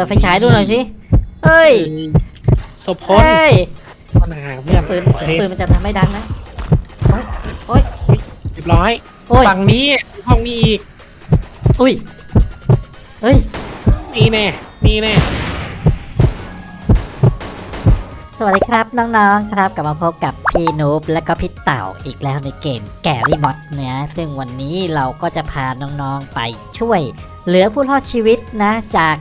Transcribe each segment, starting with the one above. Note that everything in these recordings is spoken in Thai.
ปิดไฟฉายดูหน่อยสิ เฮ้ยศพพลเฮ้ยปัญหาเพื่อนปืนโอเสียเคงปืนมันจะทำให้ดังนะ โอ้ยเรียบร้อย โอ้ยฝั่งนี้ห้องนี้อีก อุ้ย เฮ้ย นี่แน่ นี่แน่ สวัสดีครับน้องๆ ครับกลับมาพบกับพี่นูบและก็พี่เต่าอีกแล้วในเกมแกรี่มอดนะซึ่งวันนี้เราก็จะพาน้องๆไปช่วย เหลือผู้รอดชีวิตนะจาก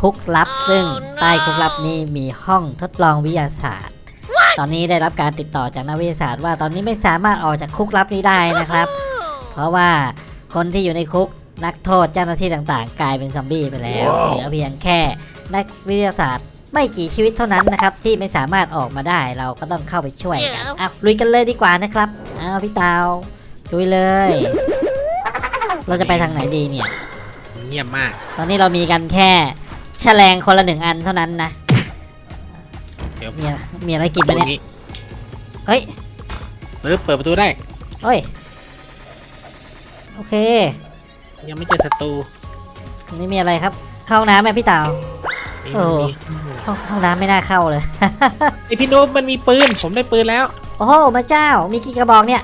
คุกลับ ซึ่งใต้คุกลับนี้มีห้องทดลองวิทยาศาสตร์ ตอนนี้ได้รับการติดต่อจากนักวิทยาศาสตร์ว่าตอนนี้ไม่สามารถออกจากคุกลับนี้ได้นะครับ เพราะว่าคนที่อยู่ในคุกนักโทษเจ้าหน้าที่ต่างๆ กลายเป็นซอมบี้ไปแล้ว เหลือเพียงแค่นักวิทยาศาสตร์ไม่กี่ชีวิตเท่านั้นนะครับ ที่ไม่สามารถออกมาได้เราก็ต้องเข้าไปช่วยกันเอาลุยกันเลยดีกว่านะครับเอาพี่เตาลุยเลย เราจะไปทางไหนดีเนี่ย เงียบมาก ตอนนี้เรามีกันแค่ แฉลงคนละหนึ่งอันเท่านั้นนะเดี๋ยวมีมีอะไรกินไหมตรงเนี่ยนี้เฮ้ยปึ๊บเปิดประตูได้เฮ้ย โอเค ยังไม่เจอศัตรูตรงนี้มีอะไรครับ เข้าห้องน้ำไหมพี่เตานี่โอ้มันมีห้องห้องน้ำไม่น่าเข้าเลยไอพี่นุ๊กมันมีปืน ผมได้ปืนแล้ว โอ้โหพระเจ้า มีกี่กระบอกเนี่ย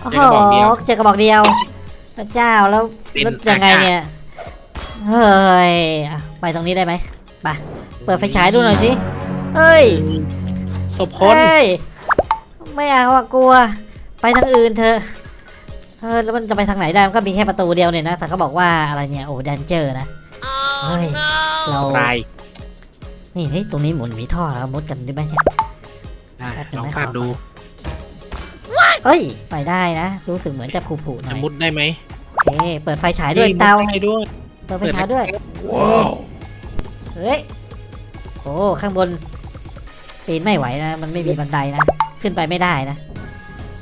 โอ้โหเจอกระบอกเดียวเจอกระบอกเดียวพระเจ้าแล้วเป็นแล้วยังไงอากาศเนี่ย เฮ้ยอะไปตรงนี้ได้ไหมไปเปิดไฟฉายดูหน่อยสิเฮ้ยศพพลเฮ้ยไม่เอาอะกลัว ไปทางอื่นเถอะเออแล้วมันจะไปทางไหนได้มันก็มีแค่ประตูเดียวเนี่ยนะ แต่เขาบอกว่าอะไรเนี่ยโอ้แดนเจอร์นะเฮ้ยเราตายนี่เฮ้ยตรงนี้หมุนมีท่อแล้วมุดกันได้ไหมเนี่ยอะแป๊บนึงลองนะฟาดขอดูเอ้ย ไปได้นะ รู้สึกเหมือนจะผูๆหน่จะอยมุดได้ไหมโอเค เปิดไฟฉายด้วยนี่เตามุดได้ด้วย เปิดไฟฉายด้วยเฮ้ยโอ้ข้างบนปีนไม่ไหวนะ มันไม่มีบันไดนะ ขึ้นไปไม่ได้นะ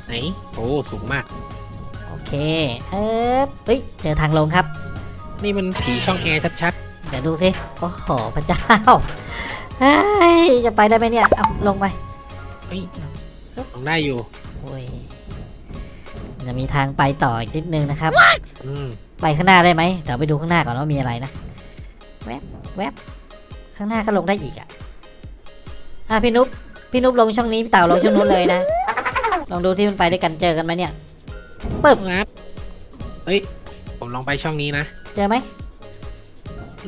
ไหน โอ้สูงมาก โอเค เอ๊บเฮ้ย เจอทางลงครับ นี่นี่มันผีช่องแอร์ชัดเดี๋ยวดูสิ โอ้โห พระเจ้าเฮ้ยจะไปได้ไหมเนี่ย เอาลงไปๆเฮ้ยลองได้อยู่โอ้ยจะมีทางไปต่ออีกนิดนึงนะครับ อืม ไปข้างหน้าได้ไหมเดี๋ยวไปดูข้างหน้าก่อนว่ามีอะไรนะแวบแวบข้างหน้าก็ลงได้อีกอะอะพี่นุ๊กพี่นุ๊กลงช่องนี้พี่เต่าลงช่องนู้นเลยนะลองดูที่มันไปด้วยกันเจอกันไหมเนี่ยปึ๊บงับเฮ้ยผมลองไปช่องนี้นะเจอไหม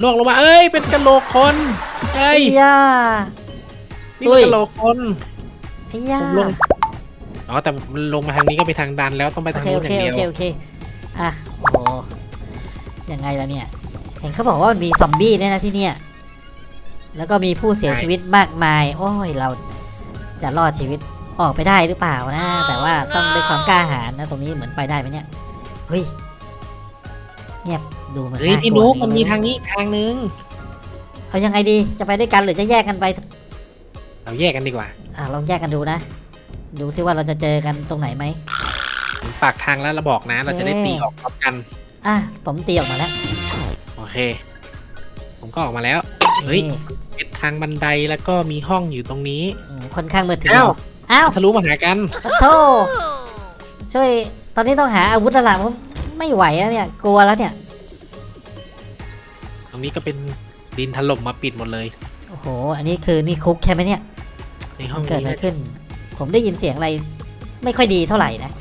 ล่วงลงมาเอ้ยเป็นกระโหลกคนเอ้ยไอ้ย่านี่อุ้เป็นยกระโหลกคนไอ้ย่าผมลงอ๋อแต่มันลงมาทางนี้ก็ไปทางดันแล้วต้องไปโอทางเคนู้โอนอเคย่างโอเดีเคยวโอเคอะโอ้โห ยังไงล่ะเนี่ย เห็นเขาบอกว่ามันมีซอมบี้ด้วยนะที่เนี่ย แล้วก็มีผู้เสียชีวิตมากมาย โอ้ยเราจะรอดชีวิตออกไปได้หรือเปล่านะ แต่ว่าต้องด้วยความกล้าหาญนะ ตรงนี้เหมือนไปได้ไหมเนี่ย เฮ้ย เงียบดูมันเฮ้ยน่ากพี่ลัวนุ๊กดีมันมีทางนี้อีกทางนึงเอายังไงดี จะไปด้วยกันหรือจะแยกกันไป เราแยกกันดีกว่าอะลองแยกกันดูนะ ดูซิว่าเราจะเจอกันตรงไหนไหม ผมปากทางแล้วเราบอกนะ เราจะได้ตีออกพร้อมกัน อะผมตีออกมาแล้วโอเค ผมก็ออกมาแล้ว เฮ้ยเป็นทางบันไดแล้วก็มีห้องอยู่ตรงนี้ อืมค่อนข้างมืดทีเดีอ้ายววอ้าวทะลุมาหากัน ปะโทช่วย ตอนนี้ต้องหาอาวุธและล่ะผมไม่ไหวแล้วเนี่ย กลัวแล้วเนี่ย ตรงนี้ก็เป็นดินถล่มมาปิดหมดเลย โอ้โห อันนี้คือนี่คุกใช่ไหมเนี่ย ในห้องเกิดอะไรนี้ขึ้น ผมได้ยินเสียงอะไร ไม่ค่อยดีเท่าไหร่นะ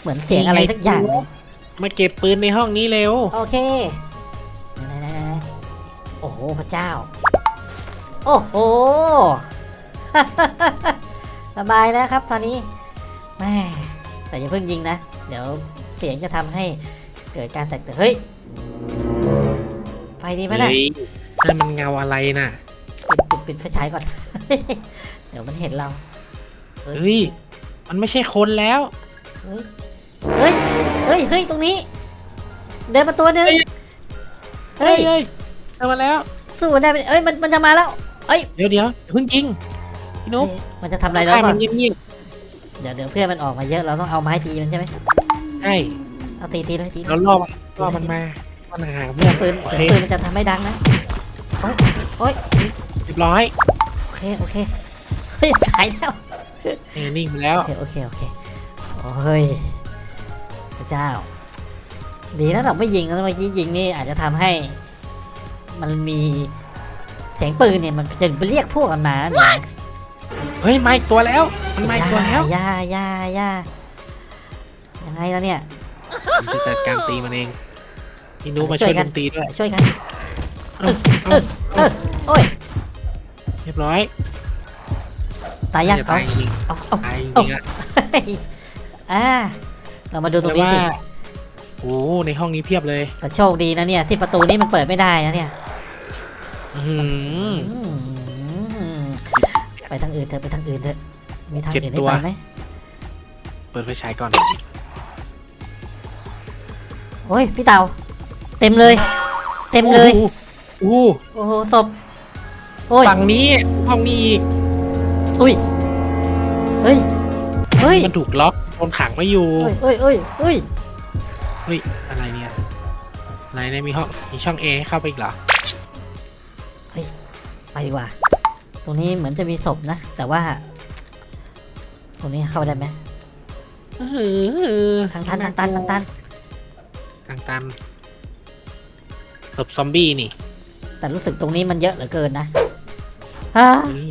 เหมือนเสียงอะไรสักอย่างหนึง มาเก็บปืนในห้องนี้เร็ว โอเคไหนๆๆๆโอ้โหพระเจ้า โอ้โห สบายแล้วครับตอนนี้แม่แต่อย่าเพิ่งยิงนะ เดี๋ยวเสียงจะทำให้เกิดการแตกตื่นเฮ้ยไฟดีไหมล่ะเฮ้ยนั่นมันเงาอะไรน่ะ ปิดปิดปิดไฟฉายก่อน เดี๋ยวมันเห็นเรา เฮ้ย มันไม่ใช่คนแล้ว เฮ้ย ฮ้ยเฮ้ยเฮ้ยตรงนี้ เดินมาตัวหนึงเฮ้เฮ้ยยเฮ้ยเอามาแล้ว สู้มันได้ไหมเอ้ยมันมันจะมาแล้วเดี๋ยวเดี๋ยวอย่าเพิ่งยิงพี่นุ๊กเฮ้ยมันจะทำอะไรเราให้เปมัล่านเงียบเดี๋ยวเดี๋ยวเพื่อนมันออกมาเยอะเราต้องเอาไม้ตีมันใช่ไหมๆใช่เอาตีตีเลยตีเลเรายล่อมันล่อมันมาปัญหาเพื่อนปืนโอเสียเคงปืนมันจะทำให้ดังนะโอ๊ยโอ๊ยเรียบร้อยโอเคโอเคเฮ้ยหายแล้วเอ้ยนิ่งไปแล้ว โอเคโอเคโอเคโอ้ย พระเจ้า ดีนะเราไม่ยิงแล้วเมื่อกี้ยิงนี่อาจจะทำให้ มันมีเสียงปืนเนี่ยมันจะไปเรียกพวกมันมาเนี่ยเฮ้ยมาอีกตัวแล้ว มันมาอีกตัวแล้วย่าย่าย่ายังไงแล้วเนี่ยผมจะจัดการตีมันเองพี่นุมาช่ช่ววยยกักันนตีด้วยช่วยกันเอ้าเออเออโอ้ยเรียบร้อยตายยังจะเอาตายจริงเอาเอาตายจเอาริงๆอะอ่า เรามาดูตรแต่งนี้ว่าสิ โอ้ในห้องนี้เพียบเลยแต่โชคดีนะเนี่ย ที่ประตูนี้มันเปิดไม่ได้นะเนี่ยอื้อหืออืมไปทางอื่นเถอะไปทางอื่นเถอะมีทางเจ็ดอื่นให้ตัวไปไหมเปิดไฟฉายก่อน โอ้ยพี่เต่าเต็มเลย เต็มเลยโอ้โหโอ้โหศพโอ้ยฝั่งนี้ห้องนี้อีกอุ้ยเฮ้ยเฮ้ยมันถูกล็อก โดนขังไว้อยู่เฮ้ยเฮ้ยเฮ้ยเฮ้ยเฮ้ย อะไรเนี่ย อะไรเนี่ยมีห้องมีช่องเอให้เข้าไปอีกเหรอ ไปดีกว่า ตรงนี้เหมือนจะมีศพนะ แต่ว่า ตรงนี้เข้าไปได้ไหมอื้อหือทางตันทางตันทางตัน ทางตันศพซอมบี้นี่แต่รู้สึกตรงนี้มันเยอะเหลือเกินนะฮ่าเฮ้ย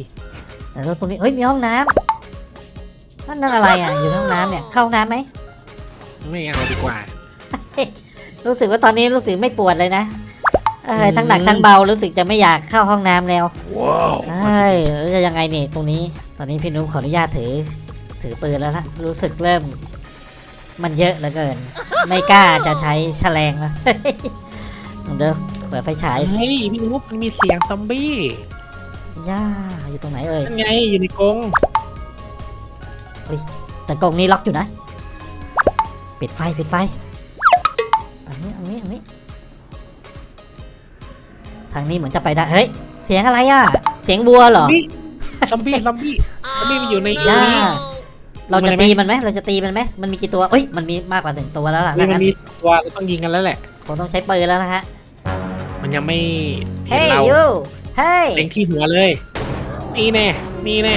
แต่ตรงนี้เฮ้ยมีห้องน้ำ นั่นนั่นอะไรอะอยู่ในห้องน้ำเนี่ยเข้าห้องน้ำไหมไม่เอาดีกว่า รู้สึกว่าตอนนี้รู้สึกไม่ปวดเลยนะเอ้ยอืมทั้งหนักทั้งเบารู้สึกจะไม่อยากเข้าห้องน้ำแล้วเอ้ยเอ้ยจะยังไงเนี่ยตรงนี้ ตอนนี้พี่นุ๊กขออนุญาตถือ ถือปืนแล้วละรู้สึกเริ่ม มันเยอะเหลือเกิน ไม่กล้าจะใช้แฉลงแล้วเดี๋ยวเปิดไฟฉายเฮ้ยพี่นุ๊กมันมีเสียงซอมบี้ย่าอยู่ตรงไหนเอ่ยนั่นไงอยู่ในกรง แต่กรงนี้ล็อกอยู่นะ ปิดไฟปิดไฟอันนี้อันนี้อันนี้ทางนี้เหมือนจะไปได้ เฮ้ย เสียงอะไรอะ เสียงวัวเหรอเฮ้ยซอมบี้ ซอมบี้ ซอมบี้มันอยู่ในย่านี้เราจะมันอะไรไหมตีมันไหม เราจะตีมันไหม มันมีกี่ตัวเอ้ย มันมีมากกว่าหนึ่งตัวแล้วล่ะนี่ถ้ามันงั้นมีตัวเราต้องยิงกันแล้วแหละคงต้องใช้ปืนแล้วนะฮะ มันยังไม่เห็นเฮ้ยเรายูเฮ้ย เล็งที่หัวเลย นี่แน่ นี่แน่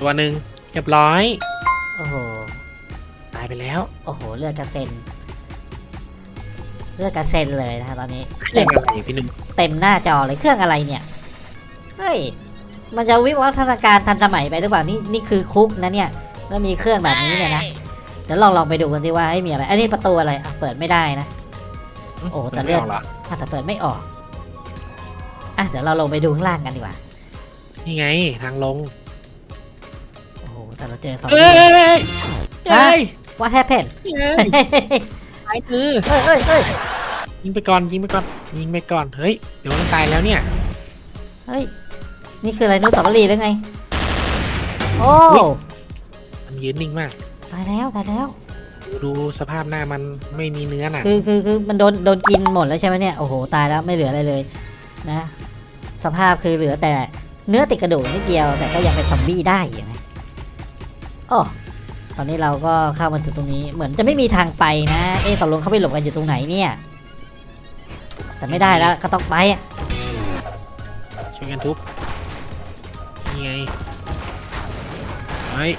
ตัวหนึ่งเรียบร้อย โอ้โห ตายไปแล้ว โอ้โห เลือดกระเซ็น เลือดกระเซ็นเลยนะฮะตอนนี้เรื่องอะไรพี่หนุ่มเต็มหน้าจอเลยเครื่องอะไรเนี่ย เฮ้ย มันจะวิวัฒนาการทันสมัยไปหรือเปล่านี่นี่คือคุกนะเนี่ยแล้วมีเครื่องแบบนี้เนี่ยนะ เดี๋ยวลองลองไปดูกันสิว่าให้ยมีอะไร อันนี้ประตูอะไรอะเปิดไม่ได้นะ โอ้แต่เลือด ไม่าเหรออะแต่เปิดไม่ออก อะเดี๋ยวเราลงไปดูข้างล่างกันดีกว่า นี่ไงทางลงโอ้โห แต่เราเจอสองเอ้ยเอ้ยเอ้ย What happened เอ้ยเฮ้ยตายคือเฮ้ยเฮ้ยเฮ้ยยิงไปก่อนยิงไปก่อนยิงไปก่อนเฮ้ยเดี๋ยวมันตายแล้วเนี่ยเฮ้ยนี่คืออะไรนุสาวรีย์หรือไง โอ้อุ๊ยมันยืนนิ่งมาก ตายแล้วตายแล้ว ดูสภาพหน้ามันไม่มีเนื้อน่ะคือคือคือมันโดนโดนกินหมดแล้วใช่ไหมเนี่ยโอ้โหตายแล้วไม่เหลืออะไรเลยนะ สภาพคือเหลือแต่เนื้อติดกระดูกนิดเดียวแต่ก็ยังเป็นซอมบี้ได้อยู่นะ โอ้ตอนนี้เราก็เข้ามาถึงตรงนี้ เหมือนจะไม่มีทางไปนะ เอ๊ะตกลงเขาไปหลบกันอยู่ตรงไหนเนี่ย แต่ไม่ได้แล้วก็ต้องไปอะช่วยกันทุบ นี่ไงเฮ้ย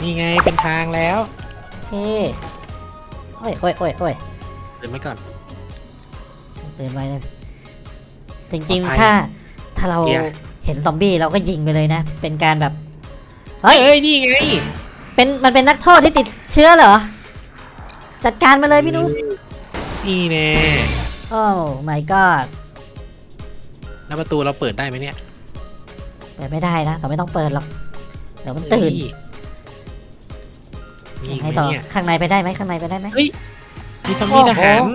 นี่ไงเป็นทางแล้วโอเคโอ้ยโอ้ยโอ้ยโอ้ยเดินไปก่อนเตือนไว้นะจริงปลอดภัยๆถ้าถ้าเราเกียร์เห็นซอมบี้เราก็ยิงไปเลยนะ เป็นการแบบ เฮ้ย เฮ้ย นี่ไง เป็นมันเป็นนักโทษที่ติดเชื้อเหรอ จัดการมาเลยพี่นุ๊กนี่แน่โอ้ my god แล้วประตูเราเปิดได้ไหมเนี่ยเปิดไม่ได้นะแต่ไม่ต้องเปิดหรอกเดี๋ยวมันตื่นมียัอีงกไงไหมต่อเนี่ยข้างในไปได้ไหมข้างในไปได้ไหมมีซอมบี้ทหารโอ้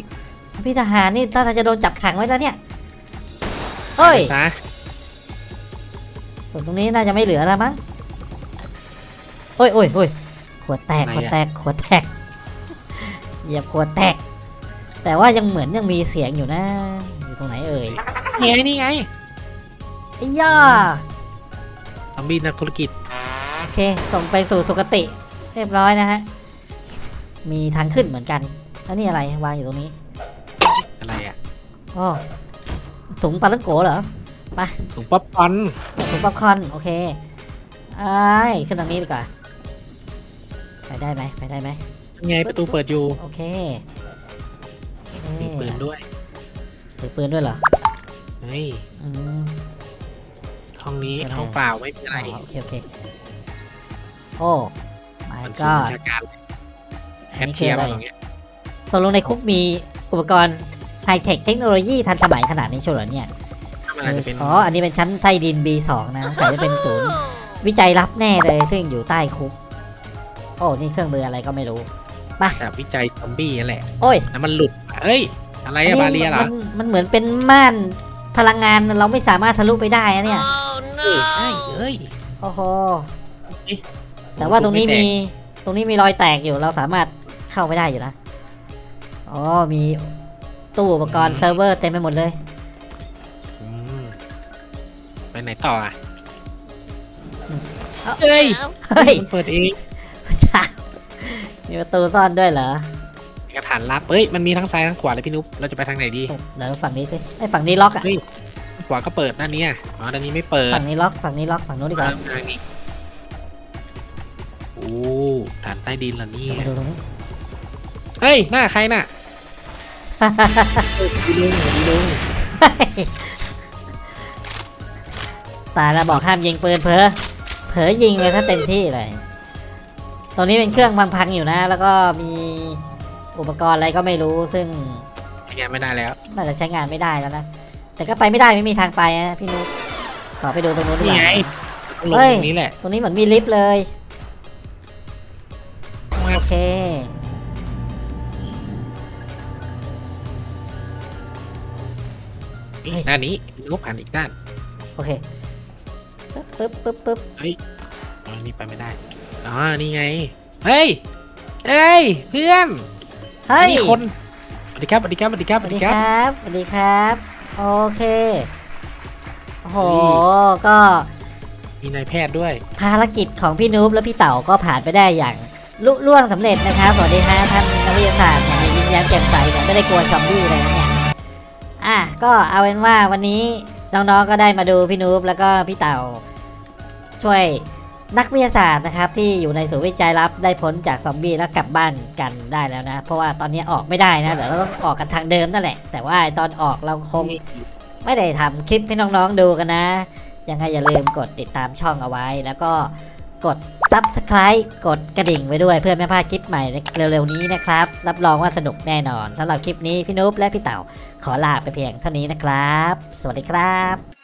โหพี่ทหารนี่ถ้าทางจะโดนจับขังไว้แล้วเนี่ยเฮ้ยซะส่วนตรงนี้น่าจะไม่เหลือแล้วมั้งโอ้ยโอ้ยโอ้ยขวดแตกขวดแตกขวดแตกเหยียบขวดแตก แต่ว่ายังเหมือนยังมีเสียงอยู่นะ อยู่ตรงไหนเอ่ยนี่ไงนี่ไงไอ้ย่าซอมบี้นักธุรกิจ โอเค ส่งไปสู่สุคติ เรียบร้อยนะฮะ มีทางขึ้นเหมือนกัน แล้วนี่อะไรวางอยู่ตรงนี้ อะไรอะอ๋อถุงปลาลังโกเหรอถุงป๊อปคอร์นถุงป๊อปคอร์นโอเคไอ้ายขึ้นทางนี้ดีกว่า ไปได้ไหมไปได้ไหมนี่ไงประตูเปิดอยู่โอเคด้วยถือปืนด้วยเหรอเฮ้ยอืมห้องนี้โอเคห้องเปล่าไม่มีอะไรอ๋อโอเคโอเคโอ้ my มันคือ god วิชาการแคอันชนี้คืเชีอยร์อะไรมาตรงเนี้ยตกลงในคุกมีอุปกรณ์ไฮเทคเทคโนโลยีทันสมัยขนาดนี้เชียวเหรอเนี่ย ถ้ามันอาจจะเป็นอ๋อ อันนี้เป็นชั้นใต้ดิน B2 นะใส่จะเป็นศูนย์ วิจัยลับแน่เลย ซึ่งอยู่ใต้คุก โอ้นี่เครื่องมืออะไรก็ไม่รู้แบบวิจัยซอมบี้นั่นแหละ โอ้ยแล้วมันหลุดเอ้ย อะไรอะบาเรียเหรอมันมันเหมือนเป็นม่านพลังงานเราไม่สามารถทะลุไปได้อะเนี่ยเอ้ยเอ้ยเอ้ยโอ้โหเอ๊ะแต่ว่าตรงนี้ไม่แตกมีตรงนี้มีรอยแตกอยู่เราสามารถเข้าไปได้อยู่นะอ๋อมีตู้อุปกรณ์เซิร์ฟเวอร์เต็มไปหมดเลยอืมไปไหนต่ออะเอ้าเอ้ยเฮ้ยมันเปิดเองจ้า มีประตูซ่อนด้วยเหรอกระถานลับเอ้ย มันมีทั้งซ้ายทั้งขวาเลยพี่นุ๊กเราจะไปทางไหนดีเดี๋ยวฝั่งนี้สิไอ้ยฝั่งนี้ล็อกอะเฮ้ยขวาก็เปิดด้านนี้อะอ๋อด้านนี้ไม่เปิดฝั่งนี้ล็อก ฝั่งนี้ล็อก ฝั่งนู้นดีกว่าทางนี้โอ้ฐานใต้ดินเหรอเนี่เรายมาดูตรงนี้ เฮ้ย หน้าใครน่ะ ดีลุงดีลุงตายแล้วบอกห้ามยิงปืนเผลอเผลอยิงเลยถ้าเต็มที่เลย ตรงนี้เป็นเครื่องพังๆอยู่นะ แล้วก็มีอุปกรณ์อะไรก็ไม่รู้ซึ่งใช้งานไม่ได้แล้วน่าจะใช้งานไม่ได้แล้วนะแต่ก็ไปไม่ได้ไม่มีทางไปนะพี่นุ๊กขอไปดูตรงนู้นดีกนี่ว่าไงต้องลงเฮ้ยตรงนี้แหละตรงนี้เหมือนมีลิฟต์เลย โอเค นี่เฮ้ยด้านนี้พี่นุ๊กผ่านอีกด้านโอเคปึ๊บปึ๊บปึ๊บปึ๊บอ๋อนี่ไปไม่ได้ อ๋อนี่ไง เฮ้ย เฮ้ย เพื่อนเฮ้ยนี่คนสวัสดีครับสวัสดีครับสวัสดีครับสสวัวัสสดีดีคครับรับสวัสดีครับ โอเค โอ้โหอืก็มีนายแพทย์ด้วย ภารกิจของพี่นูบและพี่เต๋าก็ผ่านไปได้อย่างลุล่วงสำเร็จนะครับสวัสดีฮะท่านนักวิทยาศาสตร์อย่างยิ้มแย้มแจ่มใสเหมือนไม่ได้กลัวซอมบี้เลยนะเนี่ยอะก็เอาเป็นว่าวันนี้น้องๆก็ได้มาดูพี่นูบแล้วก็พี่เต๋าช่วย นักวิทยาศาสตร์นะครับที่อยู่ในศูนย์วิจัยลับได้พ้นจากซอมบี้แล้วกลับบ้านกันได้แล้วนะเพราะว่าตอนนี้ออกไม่ได้นะเดี๋ยวเราต้องออกกันทางเดิมนั่นแหละ แต่ว่าตอนออกเราคงไม่ได้ทำคลิปให้น้องๆดูกันนะยังไงอย่าลืมกดติดตามช่องเอาไว้ แล้วก็กด Subscribe กดกระดิ่งไว้ด้วยเพื่อไม่พลาดคลิปใหม่ในเร็วๆนี้นะครับ รับรองว่าสนุกแน่นอนสำหรับคลิปนี้พี่นุ๊บและพี่เต่าขอลาไปเพียงเท่านี้นะครับ สวัสดีครับ